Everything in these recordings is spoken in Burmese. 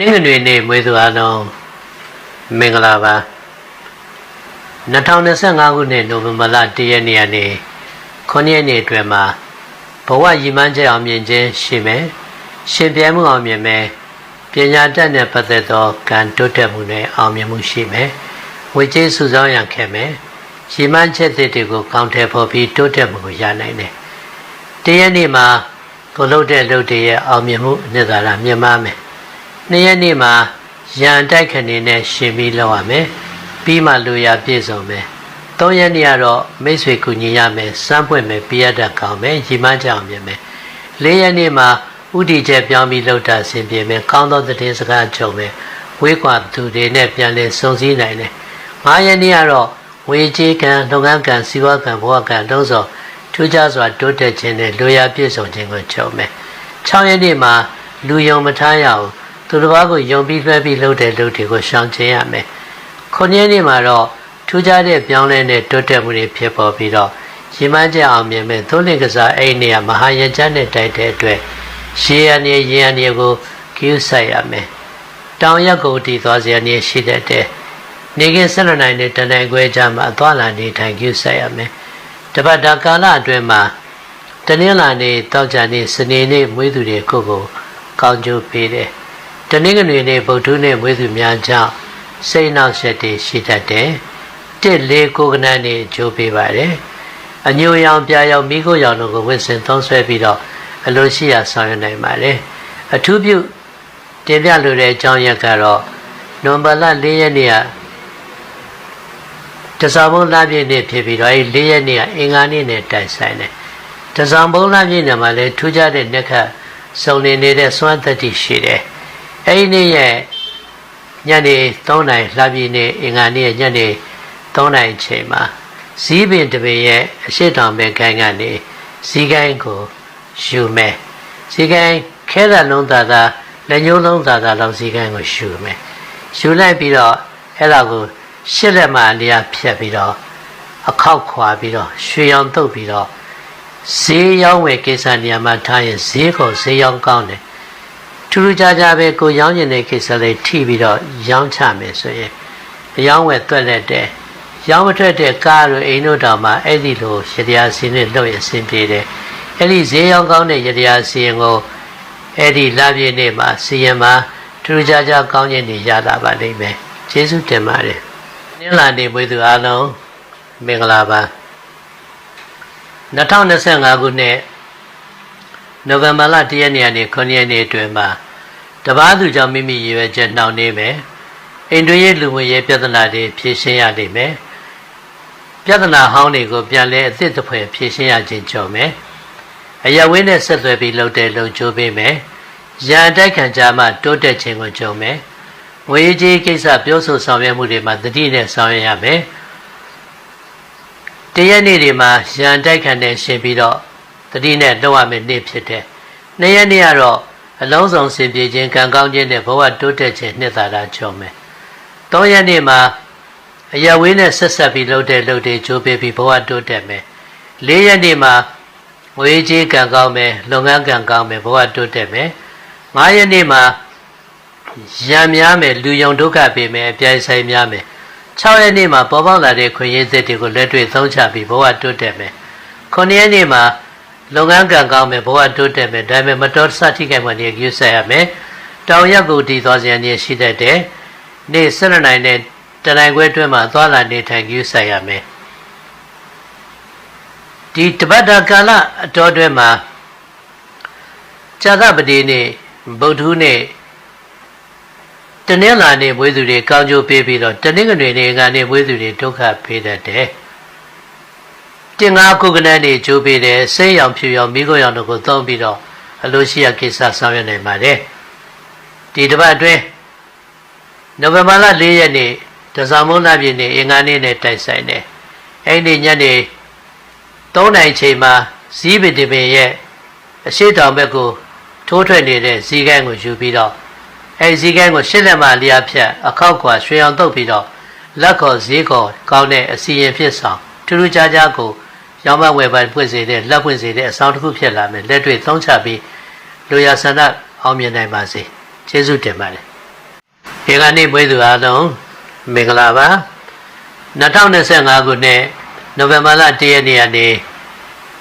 နေ့ငွေနေ့မွေးသူအားလုံးမင်္ဂလာပါ2025ခုနှစ်နိုဝင်ဘာလ1ရက်နေ့ကနေ9ရက်နေ့အတွင်းမှာဘဝရည်မှန်းချက်အောင်မြင်ခြင်းရှိမယ်ရှင်ပြဲမှုအောင်မြင်မယ်ပညာတတ်နဲ့ပတ်သက်သောကံတိုးတက်မှုနဲ့အောင်မြင်မှုရှိမယ်ဝိကျေးစုဆောင်ရန်ခဲ့မယ်ရည်မှန်းချက်တွေကိုကောင်းတယ်ဖို့ပြီးတိုးတက်မှုကိုရနိုင်တယ်တရက်နေ့မှာ ကိုလုပ်တဲ့လုပ်တွေရဲ့အောင်မြင်မှုအနှစ်သာရမြင်ပါမယ်နှစ်ရက်နေ့မှာရန်တိုက်ခဏနဲ့ရှင်ပြီးလောက်ရမယ်ပြီးမှလူရပြည့်စုံမယ်သုံးရက်နေ့ကတော့မိတ်ဆွေကူညီရမယ်စမ်းပွင့်မယ်ပြရတတ်ကောင်းမယ်ရည်မှန်းချက်အောင်မြင်မယ်လေးရက်နေ့မှာဥတီချက်ပြောင်းပြီးလှုပ်တာဆင်ပြေမယ်ကောင်းသောသတင်းစကားကြုံမယ်ဝေးကွာသူတွေနဲ့ပြန်လည်စုံစည်းနိုင်တယ်ငါးရက်နေ့ကတော့ဝေကြီးကံလုပ်ငန်းကံစီးပွားကံဘဝကံလုံးစုံ ထူးခြားစွာတိုးတက်ခြင်းနဲ့လူရပြည့်စုံခြင်းကိုကြုံမယ်6ရက်နေ့မှာလူယုံမထားရအောင်သူတစ်ပါးကိုယုံပြီးလွှဲပြီးလှုပ်တဲ့လူတွေကိုရှောင်ကျဉ်ရမယ်9ရက်နေ့မှာတော့ထူးခြားတဲ့ပြောင်းလဲတဲ့တိုးတက်မှုတွေဖြစ်ပေါ်ပြီးတော့ရည်မှန်းချက်အောင်မြင်မဲ့သုံးလင်ကစားအဲ့နေရမဟာယကြနဲ့တိုက်တဲ့အတွက်ရှေးရနေရင်ရနေကိုကျူးဆိုင်ရမယ်တောင်ရက်ကိုတည်သွားစရာနေရှိတတ်တဲ့နေကင်းဆက်နိုင်တဲ့တန်တိုင်ခွဲကြမှာအသွာလာနေထိုင်ကျူးဆိုင်ရမယ် တပတ်တာကာလအတွင်းမှာတနင်္လာနေ့တောက်ကြနေ့စနေနေ့မွေးသူတွေကိုကိုကောင်းကျိုးပေးတယ်တနင်္ဂနွေနေ့ဗုဒ္ဓနေ့မွေးသူများကြောင့်စိတ်နှောက်ယှက်တွေရှိတတ်တယ်တစ်လေးကိုကနန်းနေကြိုးပေးပါတယ်အညိုရောင်ပြာရောင်မိခိုးရောင်တို့ကိုဝစ်စင်သုံးဆွဲပြီးတော့အလိုရှိရာဆောင်ရွက်နိုင်ပါတယ်အထူးပြုတင်ပြလိုတဲ့အကြောင်းရက်ကတော့နိုဝင်ဘာလ၄ရက်နေ့က တစားဘုံလပြည့်နေ့ဖြစ်ပြီးတော့အဲ၄ရက်နေ့ကအင်္ဂါနေ့နဲ့တိုက်ဆိုင်တယ်တစားဘုံလပြည့်နေ့မှာလည်းထူးခြားတဲ့နှစ်ခတ်စုံနေနေတဲ့စွမ်းသက်တည်ရှိတယ်အဲဒီနေ့ရဲ့ညနေ3နာရီလပြည့်နေ့အင်္ဂါနေ့ရဲ့ညနေ3နာရီချိန်မှာဇီးပင်တပင်ရဲ့အရှိတောင်ဘက်ခိုင်းကနေဇီးကိုင်းကိုယူမယ်ဇီးကိုင်းခဲတဲ့လုံးသားသားလက်ညှိုးလုံးသားသားလောက်ဇီးကိုင်းကိုယူမယ်ယူလိုက်ပြီးတော့အဲ့ဒါကို ရှစ်လက်မှအလျားဖြတ်ပြီးတော့အခောက်ခွာပြီးတော့ရွှေရောင်တုပ်ပြီးတော့ဈေးရောင်းဝယ်ကိစ္စနေရာမှာထားရင်ဈေးကိုဈေးရောင်းကောင်းတယ်ထူးထူးခြားခြားပဲကိုရောင်းကျင်တဲ့ကိစ္စလေးထိပြီးတော့ရောင်းချမယ်ဆိုရင်အရောင်းဝယ်တွက်လက်တဲ့ရောင်းမထွက်တဲ့ကားတို့အိမ်တို့တောင်မှအဲ့ဒီလိုရတရားစင်းနဲ့လုပ်ရအဆင်ပြေတယ်အဲ့ဒီဈေးရောင်းကောင်းတဲ့ရတရားစင်းကိုအဲ့ဒီလပြည့်နေ့မှာစီရင်မှာထူးခြားခြားကောင်းခြင်းတွေရလာပါလိမ့်မယ်ကျေးဇူးတင်ပါတယ် နင်္လာနေ့ပွေသူအားလုံးမင်္ဂလာပါ2025ခုနှစ်နိုဝင်ဘာလ1ရက်နေ့ကနေ9ရက်နေ့အတွင်းမှာတပားသူကြောင့်မိမိရည်ရွယ်ချက်နှောင့်နှေးမယ်အိမ်တွင်းရေးလူဝင်ရေးပြဿနာတွေဖြေရှင်းရလိမ့်မယ်ပြဿနာဟောင်းတွေကိုပြန်လဲအသစ်တစ်ဖွဲ့ဖြေရှင်းရခြင်းကြောင့်မယ်အရဝင်းနဲ့ဆက်သွယ်ပြီးလှုပ်တဲ့လှုပ်ချိုးပေးမယ်ရန်တိုက်ခံကြမှတိုးတက်ခြင်းကိုကြုံမယ် ငွေကြေးကိစ္စပြောဆိုဆောင်ရွက်မှုတွေမှာတတိနဲ့ဆောင်ရွက်ရမယ်တရက်နေ့တွေမှာရန်တိုက်ခံတဲ့ရှင်ပြီးတော့တတိနဲ့လုပ်ရမယ့်နေ့ဖြစ်တယ်နှစ်ရက်နေ့ကတော့အလုံးစုံစင်ပြေခြင်းကံကောင်းခြင်းနဲ့ဘဝတိုးတက်ခြင်းနှစ်သာရကြုံမယ်သုံးရက်နေ့မှာအရဝေးနဲ့ဆက်ဆက်ပြီးလှုပ်တဲ့လှုပ်တွေကြိုးပေးပြီးဘဝတိုးတက်မယ်လေးရက်နေ့မှာငွေကြေးကံကောင်းမယ်လုပ်ငန်းကံကောင်းမယ်ဘဝတိုးတက်မယ်ငါးရက်နေ့မှာ ရံများမယ်လူယုံဒုက္ခပေးမယ်အပြိုင်ဆိုင်များမယ်6ရက်နေ့မှာပေါ်ပေါက်လာတဲ့ခွင့်ရည်သစ်တွေကိုလက်တွေ့သုံးချပြီးဘဝတိုးတက်မယ်9ရက်နေ့မှာလုပ်ငန်းကံကောင်းမယ်ဘဝတိုးတက်မယ်ဒါပေမဲ့မတော်စထိခိုက်မှနေယူဆက်ရမယ်တောင်ရက်ကိုတည်သွားစရာနေရှိတတ်တယ်နေ့၁၂နိုင်နဲ့တနိုင်ခွဲအတွင်းမှာသွားလာနေထိုင်ယူဆက်ရမယ်ဒီတပတ်တာကာလအတော်အတွင်းမှာဇာတပတိနေ့ဗုဒ္ဓဟူးနေ့ တနင်္လာနေ့ဘွေးသူတွေကောင်းကျိုးပေးပြီးတော့တနင်္ဂနွေနေ့ကနေဘွေးသူတွေဒုက္ခပေးတတ်တယ်တင်ငါကုကနန်းတွေကျိုးပေးတယ်စိတ်ရောင်ဖြူရောင်မိခိုးရောင်တို့ကိုသုံးပြီးတော့အလိုရှိရကိစ္စဆောင်ရွက်နိုင်ပါတယ်ဒီတစ်ပတ်အတွင်းနိုဝင်ဘာလ၄ရက်နေ့တဇာမုန်းလပြည့်နေ့အင်္ဂါနေ့နဲ့တိုက်ဆိုင်တယ်အဲ့ဒီညနေ3နိုင်ချိန်မှာဇီးပင်တပင်ရဲ့အရှိတောင်ဘက်ကိုထိုးထွက်နေတဲ့ဇီးကန်းကိုယူပြီးတော့ အဲဇီးကန်းကိုရှစ်လက်မှလျာဖြတ်အခောက်ကွာရွှေအောင်တုပ်ပြီးတော့လက်ခေါ်ဈေးခေါ်ကောင်းတဲ့အစီရင်ဖြစ်ဆောင်ထူးထူးခြားခြားကိုရောင်းမဝယ်ပိုင်ဖွင့်စေတဲ့လက်ဖွင့်စေတဲ့အဆောင်တစ်ခုဖြစ်လာမယ်လက်တွေ့သုံးချပြီးလူရဆန္ဒအောင်မြင်နိုင်ပါစေကျေးဇူးတင်ပါတယ်ဒီကနေ့မွေးသူအားလုံးမင်္ဂလာပါ2025ခုနှစ်နိုဝင်ဘာလ1ရက်နေ့ကနေ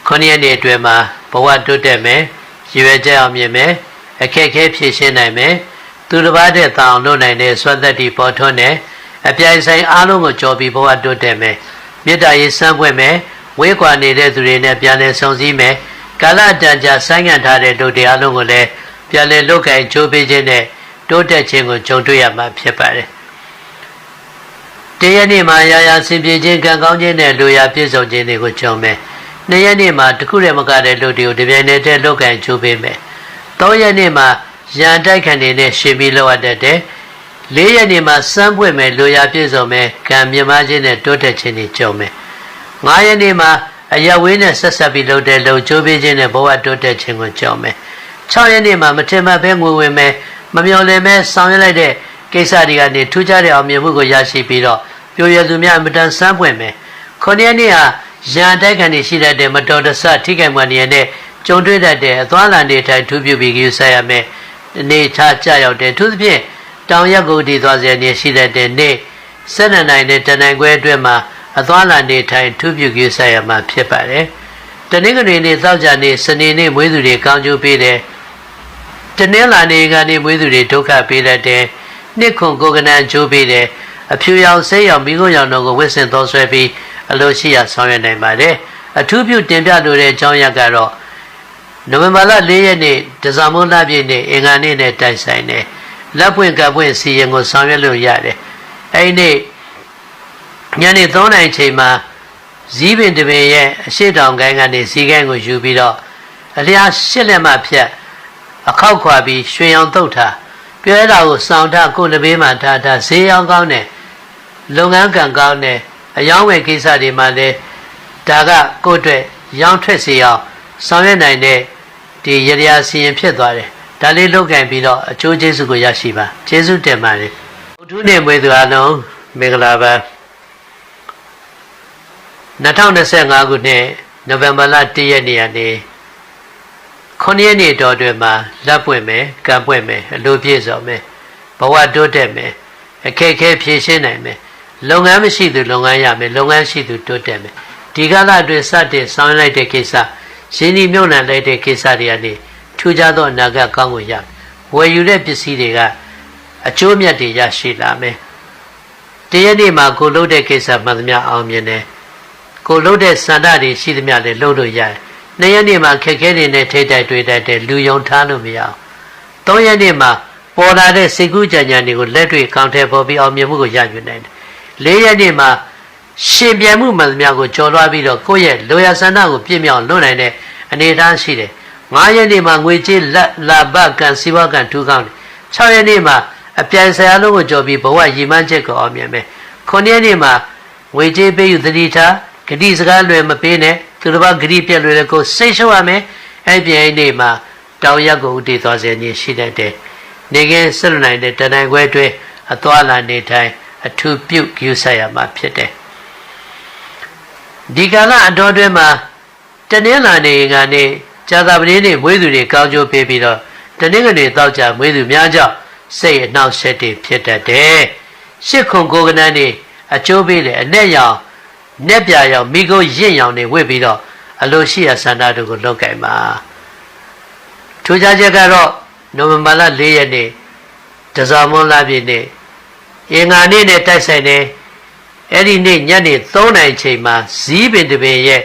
9ရက်နေ့အတွင်းမှာဘဝတိုးတက်မယ်ရည်ရွယ်ချက်အောင်မြင်မယ်အခက်အခဲဖြေရှင်းနိုင်မယ် သူတစ်ပါးတည်းတောင်းလုပ်နိုင်တဲ့စွမ်းသက်တီပေါ်ထွန်းတဲ့အပြိုင်ဆိုင်အားလုံးကိုကြော်ပြီးဘဝတိုးတက်မယ်မေတ္တာရေးစမ်းပွင့်မယ်ဝေးကွာနေတဲ့သူတွေနဲ့ပြန်လည်ဆုံစည်းမယ်ကာလတန်ကြာဆိုင်းငံ့ထားတဲ့တို့တရားလုံးကိုလည်းပြန်လည်လုတ်ကင်ချိုးပေးခြင်းနဲ့တိုးတက်ခြင်းကိုကြုံတွေ့ရမှာဖြစ်ပါတယ်တရက်နေ့မှာရာရာဆင်ပြေခြင်းကံကောင်းခြင်းနဲ့လူရာပြည့်စုံခြင်းတွေကိုကြုံမယ်နှစ်ရက်နေ့မှာတခုတည်းမကတဲ့လူတွေကိုဒီပြိုင်နေတဲ့လုတ်ကင်ချိုးပေးမယ်သုံးရက်နေ့မှာ ရန်တိုက်ခံနေတဲ့ရှင်ပြီးလောက်ရတတ်တယ်လေးရက်နေ့မှာစမ်းပွင့်မယ်လူရာပြည့်စုံမယ်ကံမြမခြင်းနဲ့တိုးတက်ခြင်းတွေကြုံမယ်ငါးရက်နေ့မှာအရဝေးနဲ့ဆက်ဆက်ပြီးလုပ်တဲ့လုံချိုးပေးခြင်းနဲ့ဘဝတိုးတက်ခြင်းကိုကြုံမယ်6ရက်နေ့မှာမထင်မှတ်ဘဲငွေဝင်မယ်မမျော်လင့်မဲဆောင်ရွက်လိုက်တဲ့ကိစ္စတွေကနေထူးခြားတဲ့အောင်မြင်မှုကိုရရှိပြီးတော့ပြိုရသူများအမတန်စမ်းပွင့်မယ်9ရက်နေ့ဟာရန်တိုက်ခံနေရှိတတ်တဲ့မတော်တဆထိခိုက်မှန်ရတဲ့ကြုံတွေ့တတ်တဲ့အသွားလန်တွေထိုင်ထူးပြပြီးကြည့်ဆက်ရမယ် နေချကြရောက်တဲ့သူသဖြင့်တောင်ရက်ကိုတည်သွားစေနေရှိတတ်တဲ့နေ့ဆက်နနိုင်တဲ့တနိုင်ခွဲအတွက်မှာအသွားလန်တွေထိုင်ထူးပြကြည့်ဆက်ရမှာဖြစ်ပါတယ်တနင်္ဂနွေနေ့သောကြာနေ့စနေနေ့မွေးသူတွေကောင်းကျိုးပေးတယ်တနင်္လာနေ့ကနေမွေးသူတွေဒုက္ခပေးတတ်တယ်နှစ်ခွန်ကိုကနန်ကျိုးပေးတယ်အဖြူရောင်ဆေးရောင်မိခိုးရောင်တို့ကိုဝစ်စင်သောဆွဲပြီးအလိုရှိရဆောင်ရွက်နိုင်ပါတယ်အထူးပြုတင်ပြလိုတဲ့အကြောင်းရက်ကတော့ နိုဝင်ဘာလ၄ရက်နေ့ဒဇမုန်းလပြည့်နေ့အင်္ဂါနေ့နဲ့တိုက်ဆိုင်တယ်လက်ပွင့်ကပ်ပွင့်စီရင်ကိုဆောင်ရွက်လို့ရတယ်အဲဒီနေ့ညနေ3နာရီချိန်မှာဇီးပင်တပင်ရဲ့အရှိတောင်ကိုင်းကနေဇီးကိုင်းကိုယူပြီးတော့အလျားရှစ်လက်မှဖြတ်အခောက်ခွာပြီးရွှေရောင်တုတ်ထားပြောရတာကိုစောင့်ထားကိုယ်တပေးမှထားထားဈေးရောင်းကောင်းတယ်လုပ်ငန်းကံကောင်းတယ်အယောင်းဝယ်ကိစ္စတွေမှာလည်းဒါကကိုယ့်အတွက်ရောင်းထွက်စေအောင်ဆောင်ရွက်နိုင်တဲ့ ဒီရရစီရင်ဖြစ်သွားတယ်ဒါလေးလုပ်ကင်ပြီးတော့အကျိုးကျေးဇူးကိုရရှိပါကျေးဇူးတင်ပါတယ်ဘုထုနေမွေးသူအလုံးမင်္ဂလာပါ2025ခုနှစ်နိုဝင်ဘာလ1ရက်နေ့ကနေ9ရက်နေ့တော်တွင်မှာလက်ပွင့်မယ်ကံပွင့်မယ်အလိုပြည့်စုံမယ်ဘဝတိုးတက်မယ်အခက်အခဲဖြေရှင်းနိုင်မယ်လုပ်ငန်းမရှိသူလုပ်ငန်းရမယ်လုပ်ငန်းရှိသူတိုးတက်မယ်ဒီကာလအတွင်းစတင်ဆောင်ရွက်လိုက်တဲ့ကိစ္စ ရင်းနှီးမြှုပ်နှံလိုက်တဲ့ကိစ္စတွေကနေထူးခြားသောအနာဂတ်ကောင်းကိုရဝယ်ယူတဲ့ပစ္စည်းတွေကအကျိုးမြတ်တွေရရှိလာမယ်တရက်နေ့မှာကိုလုပ်တဲ့ကိစ္စမှန်သမျှအောင်မြင်တယ်ကိုလုပ်တဲ့စန္ဒတွေရှိသမျှလည်းလုပ်လို့ရတယ်နှစ်ရက်နေ့မှာခက်ခဲတွေနဲ့ထိတိုက်တွေ့တတ်တဲ့လူယုံထားလို့မရအောင်သုံးရက်နေ့မှာပေါ်လာတဲ့စိတ်ကူးကြံကြံတွေကိုလက်တွေ့ကောင်းထဲပေါ်ပြီးအောင်မြင်မှုကိုရယူနိုင်တယ်လေးရက်နေ့မှာ ရှင်ပြန်မှုမှန်သမျှကိုကြော်လွှားပြီးတော့ကိုယ့်ရဲ့လိုရာဆန္ဒကိုပြည့်မြောက်လွတ်နိုင်တဲ့အနေအထားရှိတယ်။၅ရက်နေ့မှာငွေကြေးလက်လာဘကံစီးပွားကံထူးကောင်းတယ်။၆ရက်နေ့မှာအပြိုင်ဆရာလုံးကိုကြော်ပြီးဘဝရည်မှန်းချက်ကိုအောင်မြင်မယ်။9ရက်နေ့မှာငွေကြေးပေးယူသတိထားဂတိစကားလွယ်မပေးနဲ့သူတစ်ပါးဂတိပြက်လွယ်တဲ့ကိုစိတ်ရှုပ်ရမယ်။အဲ့ပြိုင်နေ့မှာတောင်ရက်ကိုဥတည်သွားစေခြင်းရှိတတ်တယ်။နေကင်းဆက်လွနိုင်တဲ့တဏ္ဍာခွဲတွင်အသွာလာနေထိုင်အထူးပြုယူဆိုင်ရမှာဖြစ်တယ် ဒီကာလအတော်တွင်မှာတနင်္လာနေ့ကနေဇာတာပတိနေ့မွေးသူတွေကောင်းကျိုးပေးပြီးတော့တနင်္ဂနွေတောက်ကြမွေးသူများကြောင့်စိတ်အနှောက်အယှက်တွေဖြစ်တတ်တယ်ရှစ်ခုကိုကနန်းနေအကျိုးပေးလေအ내ရောင်내ပြရောင်မိကိုရင့်ရောင်တွေဝစ်ပြီးတော့အလိုရှိရဆန္ဒတို့ကိုလောက်ကင်ပါထူးခြားချက်ကတော့နိုဝင်ဘာလ၄ရက်နေ့တဇာမွန်လပြည့်နေ့အင်္ဂါနေ့နဲ့တိုက်ဆိုင်တယ် အဲ့ဒီနေ့ညနေ3နာရီချိန်မှာဇီးပင်တပင်ရဲ့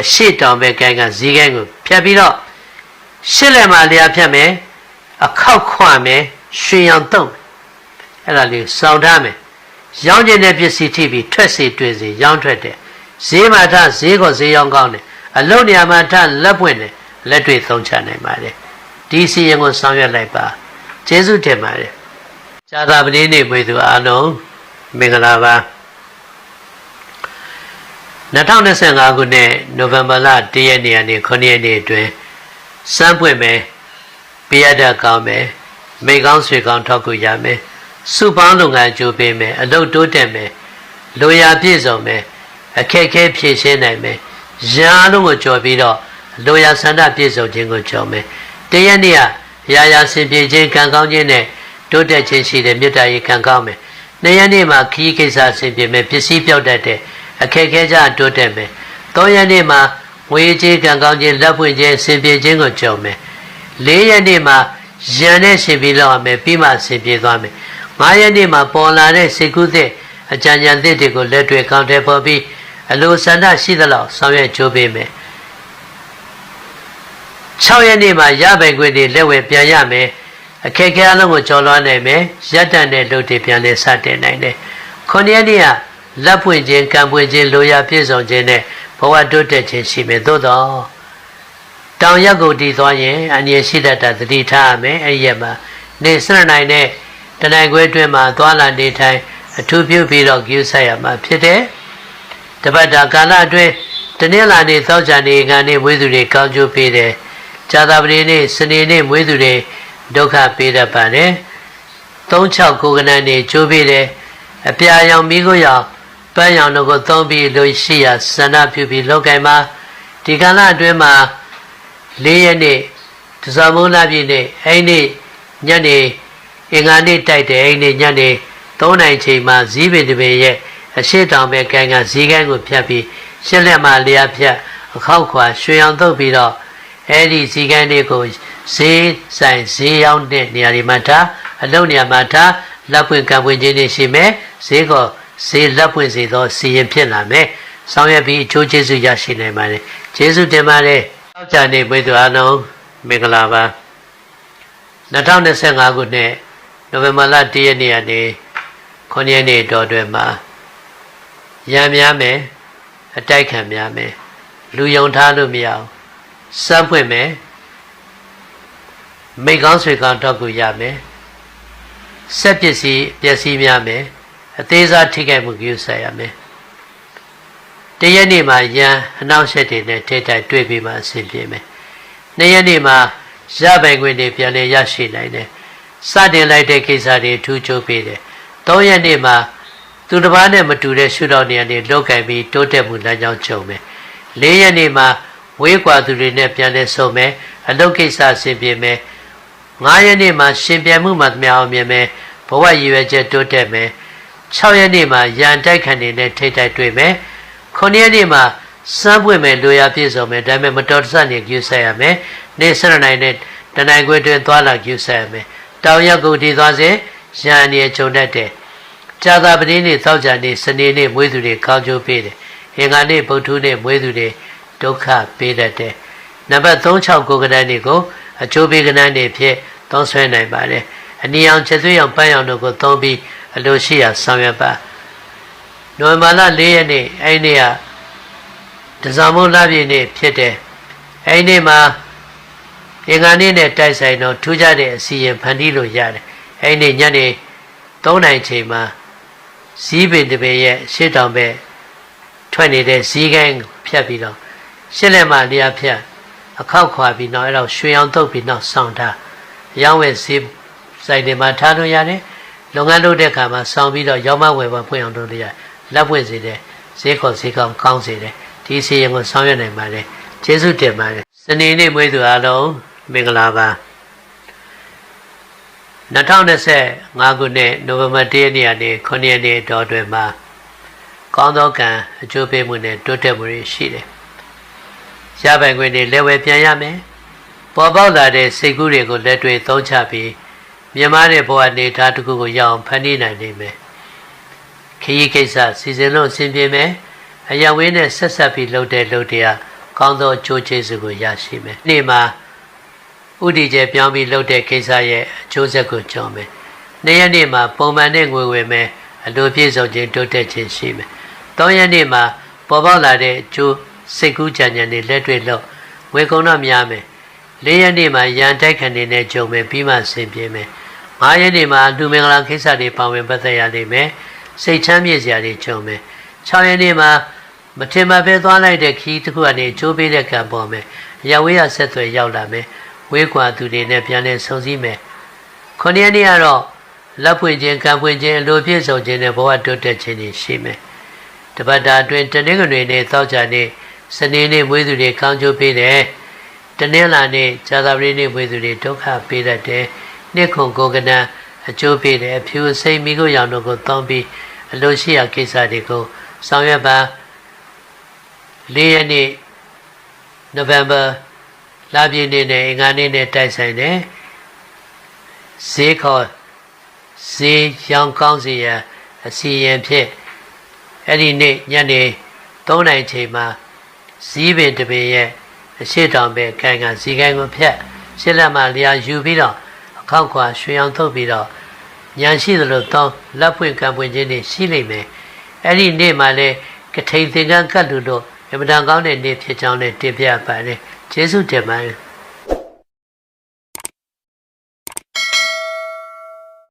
အရှိတောင်ဘက်ကိုင်းကဇီးကိုင်းကိုဖြတ်ပြီးတော့ရှစ်လက်မှာလျာဖြတ်မယ်အခောက်ခွမယ်ရွှေရောင်တုံးအဲ့ဒါလေးစောင့်ထားမယ်ရောင်းကျင်တဲ့ပစ္စည်းထိပြီးထွက်စီတွေ့စီရောင်းထွက်တယ်ဈေးမှာထဈေးကိုဈေးရောင်းကောင်းတယ်အလုံးနေရာမှာထလက်ပွင့်တယ်လက်တွေ့သုံးချနိုင်ပါတယ်ဒီစီရင်ကိုဆောင်ရွက်လိုက်ပါကျေးဇူးတင်ပါတယ်ဇာတာပတိနေ့ပွေသူအားလုံးမင်္ဂလာပါ 2025ခုနှစ်နိုဝင်ဘာလ1ရက်နေ့ကနေ9ရက်နေ့အတွင်းစမ်းပွင့်မယ်ပြရတတ်ကောင်းမယ်မိကောင်းဆွေကောင်းထောက်ကူရမယ်စုပေါင်းလုပ်ငန်းကြိုးပေးမယ်အလုပ်တိုးတက်မယ်လိုရာပြည့်စုံမယ်အခက်ခဲဖြည့်ရှင်းနိုင်မယ်ရာလုံးကိုကြော်ပြီးတော့လိုရာဆန္ဒပြည့်စုံခြင်းကိုကြော်မယ်တရက်နေ့ကအရာရာဆင်ပြေခြင်းကံကောင်းခြင်းနဲ့တိုးတက်ခြင်းရှိတဲ့မေတ္တာရေးကံကောင်းမယ်နှစ်ရက်နေ့မှာခီးကိစ္စဆင်ပြေမယ်ပစ္စည်းပြောက်တတ်တဲ့ အခက်ခဲကြတိုးတက်မယ်သုံးရက်နေ့မှာငွေကြေးကံကောင်းခြင်းလက်ပွင့်ခြင်းဆင်ပြေခြင်းကိုကြုံမယ်လေးရက်နေ့မှာရန်နဲ့ရှင်ပြေလောက်ရမယ်ပြီးမှဆင်ပြေသွားမယ်ငါးရက်နေ့မှာပေါ်လာတဲ့စိတ်ကူးတဲ့အကြံဉာဏ်သစ်တွေကိုလက်တွေ့ကောင်းတယ်ပေါ်ပြီးအလိုဆန္ဒရှိသလောက်ဆောင်ရွက်ကြိုးပေးမယ်6ရက်နေ့မှာရပိုင်ခွင့်တွေလက်ဝယ်ပြန်ရမယ်အခက်အခဲအလုံးကိုကျော်လွှားနိုင်မယ်ရက်တန်တဲ့လုပ်တွေပြန်လဲစတင်နိုင်တယ်9ရက်နေ့က လက်ပွင့်ခြင်းကံပွင့်ခြင်းလိုရာပြည့်စုံခြင်းနဲ့ဘဝတိုးတက်ခြင်းရှိမယ်သို့တော့တောင်ရက်ကိုတည်သွားရင်အငြင်းရှိတတ်တာသတိထားရမယ်အဲ့ဒီရက်မှာနေစရနိုင်တဲ့တနိုင်ခွဲအတွင်းမှာသွားလာနေထိုင်အထူးပြုပြီးတော့ကျူးဆိုင်ရမှာဖြစ်တယ်တပတ်တာကာလအတွင်းတနင်္လာနေ့သောကြာနေ့ငါနေ့မွေးသူတွေကောင်းကျိုးပေးတယ်ဇာတာပတိနေ့စနေနေ့မွေးသူတွေဒုက္ခပေးတတ်ပါတယ်36ကိုကနန်နေကျိုးပေးတယ်အပြာရောင်မိကိုရောင် ပန်းရောင်တို့ကိုသုံးပြီးလို့ရှိရဆန္ဒပြုပြီးလောက်ကင်မှာဒီကာလအတွင်းမှာ၄ရက်နေ့တဇမုန်းလပြည့်နေ့အဲ့ဒီညနေအင်္ဂါနေ့တိုက်တယ်အဲ့ဒီညနေ3နိုင်ချိန်မှာဇီးပင်တပင်ရဲ့အရှိတောင်ပဲကံကဇီးကန်းကိုဖြတ်ပြီးရှစ်လက်မှာလျာဖြတ်အခောက်ခွာရွှေအောင်တုပ်ပြီးတော့အဲ့ဒီဇီးကန်းလေးကိုဈေးဆိုင်ဈေးရောက်တဲ့နေရာတွေမှာထားအလုံးနေရာမှာထားလက်ပွင့်ကံပွင့်ခြင်းတွေရှိမယ်ဈေးကော ဈေးလက်ပွင့်စေသောစီရင်ဖြစ်လာမယ်ဆောင်ရွက်ပြီးအကျိုးကျေးဇူးရရှိနိုင်ပါတယ်ကျေးဇူးတင်ပါတယ်တောက်ကြနေပွေသူအားလုံးမင်္ဂလာပါ2025ခုနှစ်နိုဝင်ဘာလ1ရက်နေ့ကနေ9ရက်နေ့တော်တွင်မှာရံများမယ်အတိုက်ခံများမယ်လူယုံထားလို့မရအောင်စမ်းဖွင့်မယ်မိတ်ကောင်းဆွေကောင်းတော့ကိုရမယ်ဆက်ပစ္စည်းပျက်စီးများမယ် အသေးစားထိခိုက်မှုပြုဆက်ရမယ်တရက်နေ့မှာရန်အနောက်ရှက်တွေနဲ့ထိတိုက်တွေ့ပြီးမှအဆင်ပြေမယ်နှစ်ရက်နေ့မှာရပိုင်ခွင့်တွေပြန်လည်ရရှိနိုင်တယ်စတင်လိုက်တဲ့ကိစ္စတွေထူးချိုးပေးတယ်သုံးရက်နေ့မှာသူတစ်ပါးနဲ့မတူတဲ့ရှုထောင့်နေရာတွေလောက်ကင်ပြီးတိုးတက်မှုလမ်းကြောင်းချုပ်မယ်လေးရက်နေ့မှာဝေးကွာသူတွေနဲ့ပြန်လည်ဆုံမယ်အလုပ်ကိစ္စဆင်ပြေမယ်9ရက်နေ့မှာရှင်ပြန်မှုမှမြောင်မြင်မယ်ဘဝရည်ရွယ်ချက်တိုးတက်မယ် 6ရက်နေ့မှာရန်တိုက်ခံနေနဲ့ထိတ်တိုက်တွေ့မယ်9ရက်နေ့မှာစမ်းပွင့်မယ်လိုရာပြည့်စုံမယ်ဒါပေမဲ့မတော်တဆနေကျူဆက်ရမယ်နေစရနိုင်နဲ့တနိုင်ခွေတွင်သွားလာကျူဆက်ရမယ်တောင်ရက်ကိုဒီသွားစေရန်အနေခြုံတတ်တယ်ကြာသာပတိနေ့သောကြာနေ့စနေနေ့မွေးသူတွေကောင်းကျိုးပေးတယ်အင်္ဂါနေ့ဗုဒ္ဓနေ့မွေးသူတွေဒုက္ခပေးတတ်တယ်နံပါတ်36ကိုကဏ္ဍနေ့ကိုအချိုးပေးကဏ္ဍနေ့ဖြစ်သုံးဆွဲနိုင်ပါတယ်အနီအောင်ချက်သွေးအောင်ပန်းအောင်တို့ကိုသုံးပြီး အလိုရှိရာဆောင်ရွက်ပါနိုဝင်ဘာလ4ရက်နေ့အဲ့ဒီနေ့ကဒဇမုန်းလပြည့်နေ့ဖြစ်တယ်အဲ့ဒီနေ့မှာအင်္ဂါနေ့နဲ့တိုက်ဆိုင်တော့ထူးခြားတဲ့အစီရင်ဖန်တီးလို့ရတယ်အဲ့ဒီနေ့ညနေ3နိုင်ချိန်မှာဇီးပင်တပင်ရဲ့ရှေ့တောင်ဘက်ထွက်နေတဲ့ဇီးကိုင်းဖြတ်ပြီးတော့ရှစ်လက်မှလျာဖြတ်အခောက်ခွာပြီးတော့အဲ့တော့ရွှေအောင်တုပ်ပြီးတော့ဆောင်းထားရောင်းဝယ်ဈေးစိုက်တွေမှာထားလို့ရတယ် လုပ်ငန်းလုပ်တဲ့အခါမှာဆောင်းပြီးတော့ရောင်းမဝယ်ပါဖွင့်အောင်လုပ်လို့ရလက်ပွင့်စေတယ်ဈေးခေါ်ဈေးကောင်းကောင်းစေတယ်ဒီစီရင်ကိုဆောင်ရွက်နိုင်ပါတယ်ကျေးဇူးတင်ပါတယ်စနေနေ့မွေးသူအားလုံးမင်္ဂလာပါ2025ခုနှစ်နိုဝင်ဘာ1ရက်နေ့ကနေ9ရက်နေ့တော်တွင်မှာကောင်းသောကံအကျိုးပေးမှုနဲ့တိုးတက်မှုတွေရှိတယ်။ရပိုင်ခွင့်တွေလက်ဝဲပြန်ရမယ်။ပေါ်ပေါက်လာတဲ့စိတ်ကူးတွေကိုလက်တွေ့သုံးချပြီး မြမတဲ့ဘဝနေထားတစ်ခုကိုရအောင်ဖန်တီးနိုင်နိုင်မယ်။ခရီးကိစ္စစီစဉ်လို့အဆင်ပြေမယ်။အရာဝင်းနဲ့ဆက်ဆက်ပြီးလုပ်တဲ့လုပ်တရားကောင်းသောအကျိုးကျေးဇူးကိုရရှိမယ်။နေ့မှာဥတီကျပြောင်းပြီးလုပ်တဲ့ကိစ္စရဲ့အကျိုးဆက်ကိုကြောင်းမယ်။နေ့ရက်နေ့မှာပုံမှန်နဲ့ငွေဝင်မယ်အလိုပြည့်စုံခြင်းတိုးတက်ခြင်းရှိမယ်။တောရက်နေ့မှာပေါ်ပေါက်လာတဲ့အကျိုးစိတ်ကူးကြံကြံတွေလက်တွေ့လို့ဝေကုံတော့များမယ်။၄ရက်နေ့မှာရန်တိုက်ခံနေတဲ့ကြုံမယ်ပြီးမှဆင်ပြေမယ်။ ၅ရက်နေ့မှာလူမင်္ဂလာကိစ္စတွေပါဝင်ပတ်သက်ရလိမ့်မယ်။စိတ်ချမ်းမြေ့စရာတွေကြုံမယ်။၆ရက်နေ့မှာမထင်မှပဲသွားလိုက်တဲ့ခီးတစ်ခုကနေကျိုးပေးတဲ့ကံပေါ်မယ်။ရဝေးရဆက်သွယ်ရောက်လာမယ်။ဝေးကွာသူတွေနဲ့ပြန်လဲဆုံစည်းမယ်။ခုနှစ်ရက်နေ့ကတော့လက်ဖွင့်ခြင်းကံဖွင့်ခြင်းအလိုပြည့်စုံခြင်းနဲ့ဘဝတိုးတက်ခြင်းတွေရှိမယ်။တပတ်တာအတွင်းတနင်္ဂနွေနေ့သောကြာနေ့စနေနေ့မွေးသူတွေကောင်းကျိုးပေးတယ်တနင်္လာနေ့ဇာတာပတိနေ့ဝေသူတွေဒုက္ခပေးတတ်တယ် နှစ်ခုကိုကနံအကျိုးပေးတယ်အဖြူစိတ်မိကိုရောင်တို့ကိုသုံးပြီးအလိုရှိရာကိစ္စတွေကိုဆောင်ရွက်ပါ၄ရက်နေ့နိုဝင်ဘာလပြည့်နေ့နဲ့အင်္ဂါနေ့နဲ့တိုက်ဆိုင်တယ်ဈေးခေါ်ဈေးရောင်ကောင်းစီရန်အစီရင်ဖြင့်အဲ့ဒီနေ့ညနေ3နိုင်ချိန်မှာဇီးပင်တပင်ရဲ့အရှိတောင်ပဲခိုင်ကဇီကိုင်းကိုဖြတ်ရှစ်လက်မှလျာယူပြီးတော့အ ခောက်ခွာရွှေအောင်ထုတ်ပြီးတော့ညံရှိသလိုတောင်းလက်ဖွင့်ကံပွင့်ခြင်းတွေရှိလိမ့်မယ်အဲ့ဒီနေ့မှလည်းကထိန်သင်္ကန်းကတ်လူတို့အမတန်ကောင်းတဲ့နေ့ဖြစ်ကြောင်းနဲ့တင်ပြပါတယ်ကျေးဇူးတင်ပါတယ်